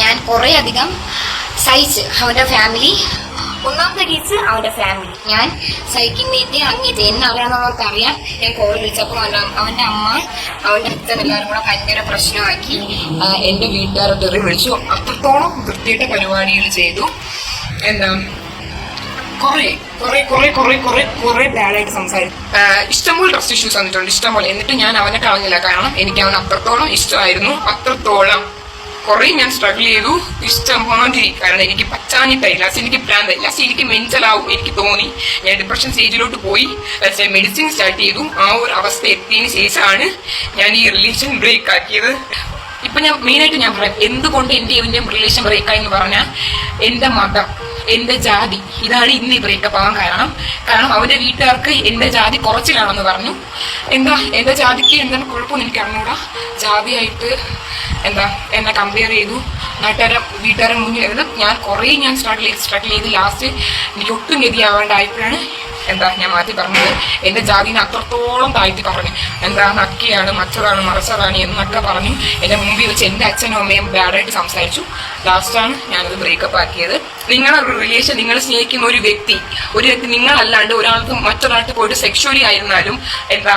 ഞാൻ കുറേ അധികം സഹിച്ച് അവന്റെ ഫാമിലി ഒന്നാമത്തെ കേസ് അവന്റെ ഫാമിലി ഞാൻ സഹിക്കുന്നതിന്റെ അങ്ങേറ്റ് എന്നെ അറിയാന്നുള്ളവർക്ക് അറിയാം. ഞാൻ കോൾ വിളിച്ചപ്പോൾ അവന്റെ അമ്മ അവന്റെ അച്ഛൻ എല്ലാവരും കൂടെ ഭയങ്കര പ്രശ്നമാക്കി എന്റെ എന്റെ വീട്ടുകാരെ തെറി വിളിച്ചു. അത്രത്തോളം വൃത്തിയുടെ പരിപാടികൾ ചെയ്തു. എന്താ കുറെ കുറെ കുറെ കുറെ കുറെ കുറെ ബാഡായിട്ട് സംസാരിച്ചു. ഇഷ്ടംപോലെ ട്രസ്റ്റ് ഇഷ്യൂസ് വന്നിട്ടുണ്ട് ഇഷ്ടംപോലെ. എന്നിട്ട് ഞാൻ അവനെ കളഞ്ഞില്ല. കാരണം എനിക്ക് അവൻ അത്രത്തോളം ഇഷ്ടമായിരുന്നു. അത്രത്തോളം കുറെ ഞാൻ സ്ട്രഗിൾ ചെയ്തു. ഇഷ്ടമാതിരി കാരണം എനിക്ക് പച്ചാഞ്ഞിട്ടായി ലാസ്റ്റ് എനിക്ക് പ്ലാൻ ലാസ്റ്റ് എനിക്ക് മെന്റലാവും എനിക്ക് തോന്നി. ഞാൻ ഡിപ്രഷൻ സ്റ്റേജിലോട്ട് പോയി. മെഡിസിൻ സ്റ്റാർട്ട് ചെയ്തു. ആ ഒരു അവസ്ഥ എത്തിയതിന് ശേഷമാണ് ഞാൻ ഈ റിലേഷൻ ബ്രേക്ക് ആക്കിയത്. ഇപ്പൊ ഞാൻ മെയിനായിട്ട് ഞാൻ പറയാം. എന്തുകൊണ്ട് എന്റെ ഇവന്റെ റിലേഷൻ ബ്രേക്ക് എന്ന് പറഞ്ഞാൽ എന്റെ മതം എന്റെ ജാതി ഇതാണ് ഇന്ന് ഈ ബ്രേക്കപ്പ് ആവാൻ കാരണം. കാരണം അവന്റെ വീട്ടുകാർക്ക് എന്റെ ജാതി കുറച്ചിലാണെന്ന് പറഞ്ഞു. എന്താ? എന്റെ ജാതിക്ക് എന്താണ് കുഴപ്പമൊന്നും എനിക്ക് അറിഞ്ഞൂടാ. ജാതിയായിട്ട് എന്താ എന്നെ കമ്പയർ ചെയ്തു. നാട്ടുകാരെ വീട്ടുകാരെ മുന്നിൽ അതായത് ഞാൻ കുറേ ഞാൻ സ്ട്രഗിൾ ചെയ്ത് സ്ട്രഗിൾ ചെയ്ത് ലാസ്റ്റ് എനിക്ക് ഒട്ടും ഗതിയാവേണ്ടായപ്പോഴാണ് എന്താ ഞാൻ മാറ്റി പറഞ്ഞത്. എന്റെ ജാതിനെ അത്രത്തോളം താഴ്ത്തി പറഞ്ഞു. എന്താ നക്കിയാണ് മച്ചതാണ് മറച്ചതാണ് എന്നൊക്കെ പറഞ്ഞു. എന്റെ മുമ്പിൽ വെച്ച് എന്റെ അച്ഛനും അമ്മയും ബാഡായിട്ട് സംസാരിച്ചു. ലാസ്റ്റാണ് ഞാനത് ബ്രേക്കപ്പ് ആക്കിയത്. നിങ്ങളെ റിലേഷൻ നിങ്ങൾ സ്നേഹിക്കുന്ന ഒരു വ്യക്തി ഒരു വ്യക്തി നിങ്ങളല്ലാണ്ട് ഒരാൾക്ക് മറ്റൊരാൾക്ക് പോയിട്ട് സെക്ഷുവലി ആയിരുന്നാലും എന്താ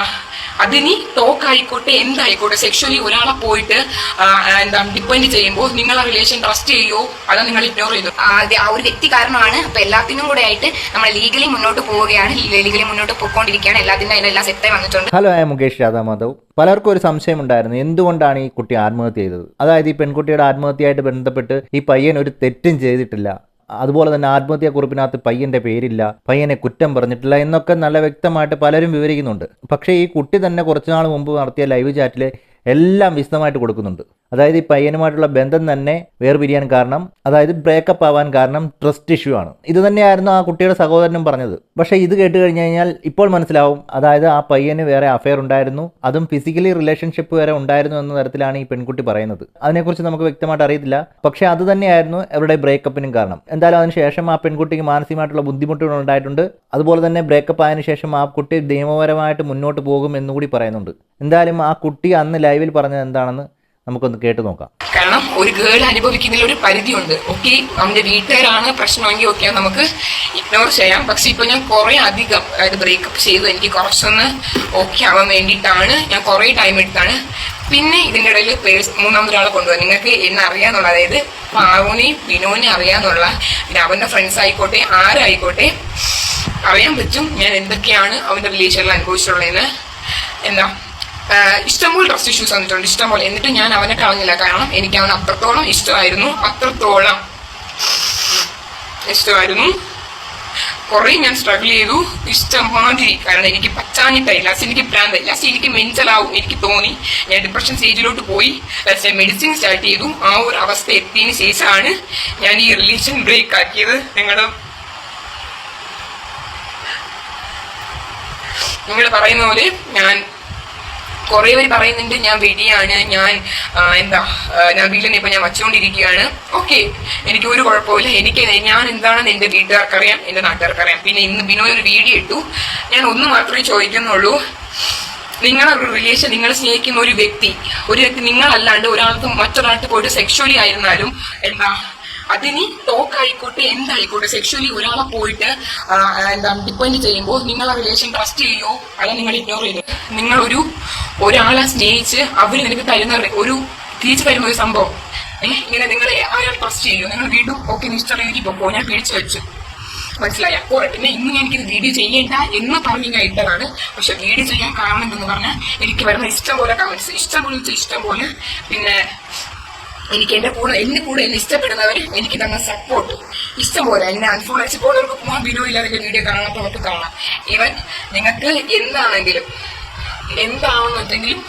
അതിനി ടോക്ക് ആയിക്കോട്ടെ എന്തായിക്കോട്ടെ സെക്ഷലി ഒരാളെ പോയിട്ട് ആ, എന്താ ഡിപ്പെൻഡ് ചെയ്യുമ്പോൾ നിങ്ങൾ ആ റിലേഷൻ ട്രസ്റ്റ് ചെയ്യോ അതോ നിങ്ങൾ ഇഗ്നോർ ചെയ്തു? ആ, ആ ഒരു വ്യക്തി കാരണമാണ്. അപ്പൊ എല്ലാത്തിനും കൂടെ ആയിട്ട് നമ്മൾ ലീഗലി മുന്നോട്ട് പോവുകയാണ്. ലീഗലി മുന്നോട്ട് പോയിക്കൊണ്ടിരിക്കുകയാണ്. എല്ലാത്തിനും അതിനെല്ലാം സെറ്റായി വന്നിട്ടുണ്ട്. ഹലോ ഐ മുകേഷ് രാധാ മാധവ് പലർക്കും ഒരു സംശയം ഉണ്ടായിരുന്നു. എന്തുകൊണ്ടാണ് ഈ കുട്ടി ആത്മഹത്യ ചെയ്തത്? അതായത് ഈ പെൺകുട്ടിയുടെ ആത്മഹത്യയായിട്ട് ബന്ധപ്പെട്ട് ഈ പയ്യൻ ഒരു തെറ്റും ചെയ്തിട്ടില്ല. അതുപോലെ തന്നെ ആത്മഹത്യാ കുറിപ്പിനകത്ത് പയ്യന്റെ പേരില്ല പയ്യനെ കുറ്റം പറഞ്ഞിട്ടില്ല എന്നൊക്കെ നല്ല വ്യക്തമായിട്ട് പലരും വിവരിക്കുന്നുണ്ട്. പക്ഷേ ഈ കുട്ടി തന്നെ കുറച്ചുനാൾ മുമ്പ് നടത്തിയ ലൈവ് ചാറ്റിൽ എല്ലാം വിശദമായിട്ട് കൊടുക്കുന്നുണ്ട്. അതായത് ഈ പയ്യനുമായിട്ടുള്ള ബന്ധം തന്നെ വേർപിരിയാൻ കാരണം അതായത് ബ്രേക്കപ്പ് ആവാൻ കാരണം ട്രസ്റ്റ് ഇഷ്യൂ ആണ്. ഇത് തന്നെയായിരുന്നു ആ കുട്ടിയുടെ സഹോദരനും പറഞ്ഞത്. പക്ഷേ ഇത് കേട്ട് കഴിഞ്ഞ് കഴിഞ്ഞാൽ ഇപ്പോൾ മനസ്സിലാവും അതായത് ആ പയ്യന് വേറെ അഫെയർ ഉണ്ടായിരുന്നു അതും ഫിസിക്കലി റിലേഷൻഷിപ്പ് വരെ ഉണ്ടായിരുന്നു എന്ന തരത്തിലാണ് ഈ പെൺകുട്ടി പറയുന്നത്. അതിനെക്കുറിച്ച് നമുക്ക് വ്യക്തമായിട്ട് അറിയത്തില്ല. പക്ഷേ അത് തന്നെയായിരുന്നു അവരുടെ ബ്രേക്കപ്പിനും കാരണം. എന്തായാലും അതിനുശേഷം ആ പെൺകുട്ടിക്ക് മാനസികമായിട്ടുള്ള ബുദ്ധിമുട്ടുകൾ ഉണ്ടായിട്ടുണ്ട്. അതുപോലെ തന്നെ ബ്രേക്കപ്പ് ആയതിനു ശേഷം ആ കുട്ടി നിയമപരമായിട്ട് മുന്നോട്ട് പോകും എന്നുകൂടി പറയുന്നുണ്ട്. എന്തായാലും ആ കുട്ടി അന്ന് ലൈവിൽ പറഞ്ഞത് എന്താണെന്ന് നമുക്കൊന്ന് കേട്ട് നോക്കാം. കാരണം ഒരു ഗേൾ അനുഭവിക്കുന്നതിൽ ഒരു പരിധിയുണ്ട്. ഓക്കെ അവന്റെ വീട്ടുകാരാണ് പ്രശ്നമെങ്കിൽ ഓക്കെ നമുക്ക് ഇഗ്നോർ ചെയ്യാം. പക്ഷെ ഇപ്പൊ ഞാൻ കുറെ അധികം അതായത് ബ്രേക്കപ്പ് ചെയ്തു. എനിക്ക് കുറച്ചൊന്ന് ഓക്കെ ആവാൻ വേണ്ടിയിട്ടാണ്. ഞാൻ കുറെ ടൈം എടുത്താണ്. പിന്നെ ഇതിന്റെ ഇടയിൽ പേഴ്സ് മൂന്നാമതൊരാളെ കൊണ്ടുവന്നു. നിങ്ങൾക്ക് എന്നെ അറിയാന്നുള്ള അതായത് പാവുനെയും വിനോനെ അറിയാന്നുള്ള പിന്നെ അവന്റെ ഫ്രണ്ട്സ് ആയിക്കോട്ടെ ആരായിക്കോട്ടെ അറിയാൻ പറ്റും ഞാൻ എന്തൊക്കെയാണ് അവന്റെ റിലേഷനിൽ അനുഭവിച്ചിട്ടുള്ളതെന്ന്. എന്താ? ഇഷ്ടംപോലെ ട്രസ്റ്റ് ഇഷ്യൂസ് വന്നിട്ടുണ്ട്. ഇഷ്ടംപോലെ. എന്നിട്ട് ഞാൻ അവനെ കളഞ്ഞില്ല. കാരണം എനിക്ക് അവൻ അത്രത്തോളം ഇഷ്ടമായിരുന്നു. അത്രത്തോളം ഇഷ്ടമായിരുന്നു. കുറേ ഞാൻ സ്ട്രഗിൾ ചെയ്തു. ഇഷ്ടമാതിരി. കാരണം എനിക്ക് പച്ചാഞ്ഞിട്ടായി ലാസ്റ്റ് എനിക്ക് പ്ലാൻ ലാസ്റ്റ് എനിക്ക് മെന്റലാവും. എനിക്ക് തോന്നി. ഞാൻ ഡിപ്രഷൻ സ്റ്റേജിലോട്ട് പോയി. ലാസ്റ്റ് മെഡിസിൻ സ്റ്റാർട്ട് ചെയ്തു. ആ ഒരു അവസ്ഥ എത്തിയതിന് ശേഷമാണ് ഞാൻ ഈ റിലേഷൻ ബ്രേക്ക് ആക്കിയത്. നിങ്ങൾ നിങ്ങൾ പറയുന്ന പോലെ ഞാൻ കുറെ പേര് പറയുന്നുണ്ട് ഞാൻ വെടിയാണ് ഞാൻ എന്താ നബീലിനെ ഇപ്പൊ ഞാൻ വച്ചുകൊണ്ടിരിക്കുകയാണ്. ഓക്കെ എനിക്ക് ഒരു കുഴപ്പമില്ല എനിക്ക് ഞാൻ എന്താണെന്ന് എന്റെ വീട്ടുകാർക്കറിയാം എന്റെ നാട്ടുകാർക്കറിയാം. പിന്നെ ഇന്ന് ബിനോയ് ഒരു വീഡിയോ ഇട്ടു. ഞാൻ ഒന്ന് മാത്രമേ ചോദിക്കുന്നുള്ളൂ. നിങ്ങളെ ഒരു റിലേഷൻ നിങ്ങൾ സ്നേഹിക്കുന്ന ഒരു വ്യക്തി ഒരു വ്യക്തി നിങ്ങളല്ലാണ്ട് ഒരാൾക്ക് മറ്റൊരാൾക്ക് പോയിട്ട് സെക്ഷുവലി ആയിരുന്നാലും എന്താ അതിനി ടോക്ക് ആയിക്കോട്ടെ എന്തായിക്കോട്ടെ സെക്ഷലി ഒരാളെ പോയിട്ട് എന്താ ഡിപ്പെൻഡ് ചെയ്യുമ്പോൾ നിങ്ങൾ ആ റിലേഷൻ ട്രസ്റ്റ് ചെയ്യോ? അല്ല നിങ്ങൾ ഇഗ്നോർ ചെയ്യോ ഒരു ഒരാളെ സ്നേഹിച്ച് അവർ നിനക്ക് തരുന്ന ഒരു തിരിച്ചു തരുന്ന ഒരു സംഭവം. ഇങ്ങനെ നിങ്ങൾ ആരാൾ ട്രസ്റ്റ് ചെയ്യോ? നിങ്ങൾ വീണ്ടും ഓക്കെ നിശ്ചയം പൊക്കോ ഞാൻ പിടിച്ചു വെച്ചു. മനസ്സിലായ? അപ്പോൾ പിന്നെ ഇന്ന് എനിക്കിത് വീഡിയോ ചെയ്യേണ്ട എന്ന് പറഞ്ഞ് ഞാൻ ഇട്ടതാണ്. പക്ഷെ വീഡിയോ ചെയ്യാൻ കാരണം എന്ന് പറഞ്ഞാൽ എനിക്ക് വരുന്ന ഇഷ്ടം പോലെ കമൻസ് ഇഷ്ടം പോലെ ഇഷ്ടം പോലെ പിന്നെ എനിക്ക് എന്റെ കൂടെ എന്നെ കൂടെ എന്നെ ഇഷ്ടപ്പെടുന്നവർ എനിക്ക് തന്ന സപ്പോർട്ട് ഇഷ്ടം പോലെ എന്നെ അൺഫോളോ പോകാൻ വീഡിയോ ഇല്ലാതെ വീഡിയോ കാണാത്തവർക്ക് കാണാം. ഈവൻ നിങ്ങൾക്ക് എന്താണെങ്കിലും എന്താണെന്നുണ്ടെങ്കിലും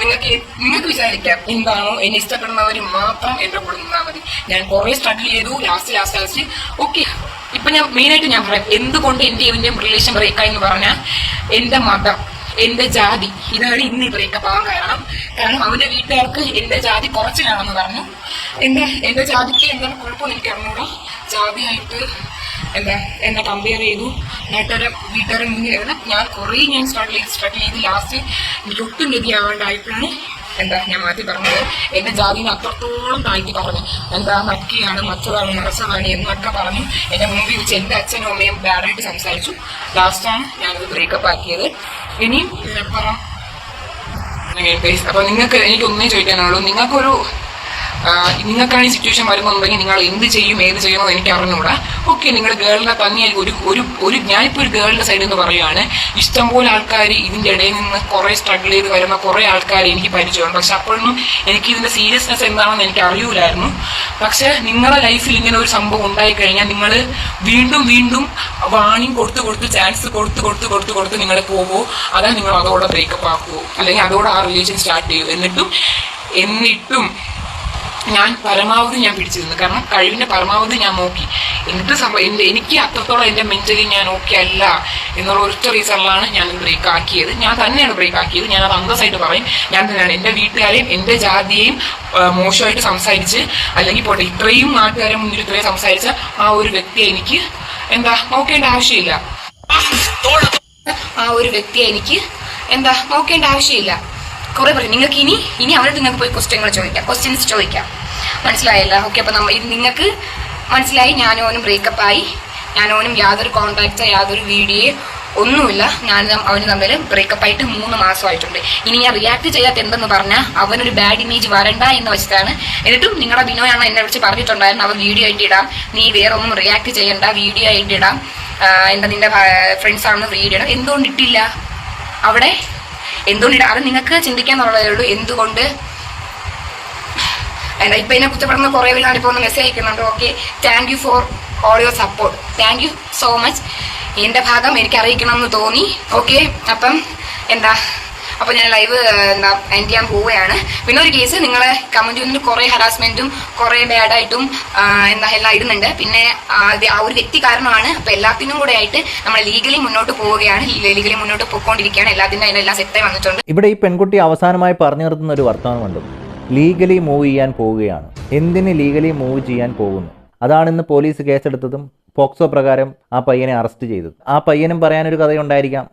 നിങ്ങൾക്ക് നിങ്ങൾക്ക് വിചാരിക്കാം എന്താണോ? എന്നെ ഇഷ്ടപ്പെടുന്നവർ മാത്രം എന്റെ കൂടെ നിന്നാൽ മതി. ഞാൻ കുറെ സ്ട്രഗിൾ ചെയ്തു. ലാസ്റ്റ് ലാസ്റ്റ് ലാസ്റ്റ് ഓക്കെ ഇപ്പൊ ഞാൻ മെയിനായിട്ട് ഞാൻ പറയാം. എന്തുകൊണ്ട് എന്റെ ഇവന്റെയും റിലേഷൻ ബ്രേക്കായി എന്ന് പറഞ്ഞാൽ എന്റെ മതം എന്റെ ജാതി. ഇതാണ് ഇന്ന് ബ്രേക്കപ്പ് ആവാൻ കാരണം കാരണം അവന്റെ വീട്ടുകാർക്ക് എന്റെ ജാതി കുറച്ചിലാണെന്ന് പറഞ്ഞു. എന്റെ എന്റെ ജാതിക്ക് എന്താണ് കുഴപ്പം എനിക്ക് അറിഞ്ഞൂടാ. ജാതിയായിട്ട് എന്താ എന്നെ കമ്പയർ ചെയ്തു. നേട്ടരെ വീട്ടുകാരെ മുന്നിൽ ഞാൻ കുറേ ഞാൻ സ്ട്രഗിൾ ചെയ്ത് സ്ട്രഗിൾ ചെയ്ത് ലാസ്റ്റ് എനിക്ക് ഒട്ടും ഗതിയാവാണ്ടായപ്പോഴാണ് എന്താ ഞാൻ മാറ്റി പറഞ്ഞത് എന്റെ ജാതിനെ അത്രത്തോളം താഴ്ത്തി പറഞ്ഞു. എന്താ മക്കിയാണ് മറ്റതാണ് മറച്ചതാണ് എന്നൊക്കെ പറഞ്ഞു. എന്റെ മുമ്പിൽ വെച്ച് എന്റെ അച്ഛനും അമ്മയും ബാഡായിട്ട് സംസാരിച്ചു. ലാസ്റ്റാണ് ഞാനത് ബ്രേക്കപ്പ് ആക്കിയത്. ഇനിയും പറ. അപ്പൊ നിങ്ങൾക്ക് എനിക്ക് ഒന്നേ ചോദിക്കാനുള്ളൂ. നിങ്ങൾക്കൊരു നിങ്ങൾക്കാണ് ഈ സിറ്റുവേഷൻ വരുന്നുണ്ടെങ്കിൽ നിങ്ങൾ എന്ത് ചെയ്യും ഏത് ചെയ്യണമെന്ന് എനിക്ക് അറിഞ്ഞുകൂടാ. ഓക്കെ നിങ്ങൾ ഗേളിനെ തന്നെയായിരിക്കും ഒരു ഒരു ഒരു ഞാനിപ്പോൾ ഒരു ഗേളിന്റെ സൈഡിൽ നിന്ന് പറയുകയാണ് ഇഷ്ടംപോലെ ആൾക്കാർ ഇതിന്റെ ഇടയിൽ നിന്ന് കുറേ സ്ട്രഗിൾ ചെയ്ത് വരുന്ന കുറേ ആൾക്കാർ എനിക്ക് പരിചയമുണ്ട്. പക്ഷെ അപ്പോഴൊന്നും എനിക്ക് ഇതിന്റെ സീരിയസ്നെസ് എന്താണെന്ന് എനിക്ക് അറിയൂലായിരുന്നു. പക്ഷേ നിങ്ങളുടെ ലൈഫിൽ ഇങ്ങനെ ഒരു സംഭവം ഉണ്ടായി കഴിഞ്ഞാൽ നിങ്ങൾ വീണ്ടും വീണ്ടും വാണിംഗ് കൊടുത്ത് കൊടുത്ത് ചാൻസ് കൊടുത്ത് കൊടുത്ത് കൊടുത്ത് കൊടുത്ത് നിങ്ങൾ പോകുമോ അതാ നിങ്ങൾ അതോടെ ബ്രേക്കപ്പ് ആക്കുമോ അല്ലെങ്കിൽ അതോടെ ആ റിലേഷൻ സ്റ്റാർട്ട് ചെയ്യൂ എന്നിട്ടും എന്നിട്ടും ഞാൻ പരമാവധി ഞാൻ പിടിച്ചിരുന്നു. കാരണം കഴിവിന്റെ പരമാവധി ഞാൻ നോക്കി. എന്നിട്ട് സംഭവം എന്റെ എനിക്ക് അത്രത്തോളം എന്റെ മെന്റലി ഞാൻ ഓക്കെ അല്ല എന്നുള്ള ഒറ്റ റീസണിലാണ് ഞാൻ ബ്രേക്ക് ആക്കിയത്. ഞാൻ തന്നെയാണ് ബ്രേക്ക് ആക്കിയത്. ഞാൻ അത് അന്തസ്സായിട്ട് പറയും. ഞാൻ തന്നെയാണ് എന്റെ വീട്ടുകാരെയും എന്റെ ജാതിയെയും മോശമായിട്ട് സംസാരിച്ച് അല്ലെങ്കിൽ പോട്ടെ ഇത്രയും നാട്ടുകാരെ മുന്നിൽ ഇത്രയും സംസാരിച്ച ആ ഒരു വ്യക്തിയെ എനിക്ക് എന്താ നോക്കേണ്ട ആവശ്യമില്ല. ആ ഒരു വ്യക്തിയെ എനിക്ക് എന്താ നോക്കേണ്ട ആവശ്യമില്ല. കുറെ പറയും നിങ്ങൾക്ക് ഇനി ഇനി അവരോട് നിങ്ങൾക്ക് പോയി ക്വസ്റ്റ്യങ്ങൾ ചോദിക്കാം. ക്വസ്റ്റ്യൻസ് ചോദിക്കാം. മനസ്സിലായല്ല? ഓക്കെ അപ്പൊ നമ്മൾ ഇത് നിങ്ങൾക്ക് മനസ്സിലായി. ഞാനോനും ബ്രേക്കപ്പ് ആയി. ഞാനോനും യാതൊരു കോണ്ടാക്റ്റോ യാതൊരു വീഡിയോ ഒന്നുമില്ല. ഞാൻ അവന് തമ്മിൽ ബ്രേക്കപ്പ് ആയിട്ട് മൂന്ന് മാസമായിട്ടുണ്ട്. ഇനി ഞാൻ റിയാക്ട് ചെയ്യാത്ത എന്തെന്ന് പറഞ്ഞാൽ അവനൊരു ബാഡ് ഇമേജ് വരണ്ട എന്ന് വെച്ചിട്ടാണ്. എന്നിട്ടും നിങ്ങളുടെ ബിനോയാണ് എന്നെ വിളിച്ച് പറഞ്ഞിട്ടുണ്ടായിരുന്നു. അവൻ വീഡിയോ ആയിട്ട് ഇടാം. നീ വേറെ ഒന്നും റിയാക്ട് ചെയ്യണ്ട. വീഡിയോ ആയിട്ട് ഇടാം. എന്താ നിന്റെ ഫ്രണ്ട്സ് ആണെന്ന് വീഡിയോ ഇടാം. എന്തുകൊണ്ട് ഇട്ടില്ല? അവിടെ എന്തുകൊണ്ട് അത് നിങ്ങൾക്ക് ചിന്തിക്കാന്നുള്ളതേ ഉള്ളൂ. എന്തുകൊണ്ട്? എന്താ ഇപ്പൊ എന്നെ കുറ്റപ്പെടുന്ന കുറെ പേര് മെസ്സേജ് അയക്കുന്നുണ്ട്. Okay thank you for all your support thank you so much എന്റെ ഭാഗം എനിക്ക് അറിയിക്കണം എന്ന് തോന്നി. ഓക്കെ അപ്പം എന്താ അപ്പൊ ഞാൻ ലൈവ് എന്താ എൻഡ് ചെയ്യാൻ പോവുകയാണ്. പിന്നെ ഒരു കേസ് നിങ്ങളെ കമന്റ് ചെയ്യുന്ന കുറെ ഹറാസ്മെന്റും കുറെ ബാഡായിട്ടും എന്താ എല്ലാം ഇടുന്നുണ്ട്. പിന്നെ ആ, ഒരു വ്യക്തി കാരണമാണ് അപ്പോൾ എല്ലാത്തിനും കൂടെ ആയിട്ട് നമ്മൾ ലീഗലി മുന്നോട്ട് പോവുകയാണ്. ലീഗലി മുന്നോട്ട് പോയിക്കൊണ്ടിരിക്കുകയാണ്. എല്ലാത്തിന്റെ അതിനെല്ലാം സെറ്റായി വന്നിട്ടുണ്ട്. ഇവിടെ ഈ പെൺകുട്ടി അവസാനമായി പറഞ്ഞു നിർത്തുന്ന ഒരു വർത്തമാനമുണ്ട് ലീഗലി മൂവ് ചെയ്യാൻ പോവുകയാണ്. എന്തിന് ലീഗലി മൂവ് ചെയ്യാൻ പോകുന്നു? അതാണ് ഇന്ന് പോലീസ് കേസെടുത്തതും പോക്സോ പ്രകാരം ആ പയ്യനെ അറസ്റ്റ് ചെയ്തത്. ആ പയ്യനും പറയാനൊരു കഥയുണ്ടായിരിക്കാം.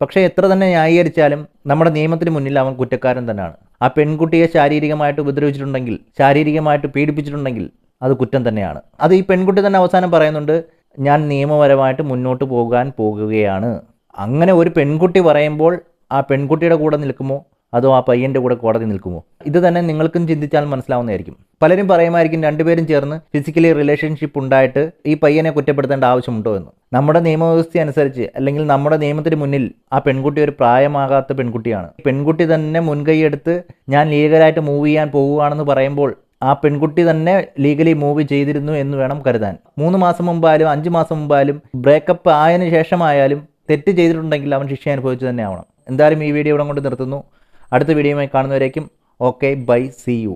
പക്ഷേ എത്ര തന്നെ ന്യായീകരിച്ചാലും നമ്മുടെ നിയമത്തിന് മുന്നിൽ അവൻ കുറ്റക്കാരൻ തന്നെയാണ്. ആ പെൺകുട്ടിയെ ശാരീരികമായിട്ട് ഉപദ്രവിച്ചിട്ടുണ്ടെങ്കിൽ ശാരീരികമായിട്ട് പീഡിപ്പിച്ചിട്ടുണ്ടെങ്കിൽ അത് കുറ്റം തന്നെയാണ്. അത് ഈ പെൺകുട്ടി തന്നെ അവസാനം പറയുന്നുണ്ട് ഞാൻ നിയമപരമായിട്ട് മുന്നോട്ട് പോകാൻ പോകുകയാണ്. അങ്ങനെ ഒരു പെൺകുട്ടി പറയുമ്പോൾ ആ പെൺകുട്ടിയുടെ കൂടെ നിൽക്കുമോ? അതോ ആ പയ്യന്റെ കൂടെ കോടതി നിൽക്കുമോ? ഇത് തന്നെ നിങ്ങൾക്കും ചിന്തിച്ചാൽ മനസ്സിലാവുന്നതായിരിക്കും. പലരും പറയുമായിരിക്കും രണ്ടുപേരും ചേർന്ന് ഫിസിക്കലി റിലേഷൻഷിപ്പ് ഉണ്ടായിട്ട് ഈ പയ്യനെ കുറ്റപ്പെടുത്തേണ്ട ആവശ്യമുണ്ടോ എന്ന്. നമ്മുടെ നിയമവ്യവസ്ഥ അനുസരിച്ച് അല്ലെങ്കിൽ നമ്മുടെ നിയമത്തിന് മുന്നിൽ ആ പെൺകുട്ടി ഒരു പ്രായമാകാത്ത പെൺകുട്ടിയാണ്. പെൺകുട്ടി തന്നെ മുൻകൈയെടുത്ത് ഞാൻ ലീഗലായിട്ട് മൂവ് ചെയ്യാൻ പോവുകയാണെന്ന് പറയുമ്പോൾ ആ പെൺകുട്ടി തന്നെ ലീഗലി മൂവ് ചെയ്തിരുന്നു എന്ന് വേണം കരുതാൻ. മൂന്ന് മാസം മുമ്പായാലും അഞ്ച് മാസം മുമ്പായാലും ബ്രേക്കപ്പ് ആയതിനു ശേഷമായാലും തെറ്റ് ചെയ്തിട്ടുണ്ടെങ്കിൽ അവൻ ശിക്ഷ അനുഭവിച്ചു തന്നെ ആവണം. എന്തായാലും ഈ വീഡിയോ ഇവിടെ കൊണ്ട് നിർത്തുന്നു. അടുത്ത വീഡിയോയുമായി കാണുന്നവരേക്കും. Okay bye see you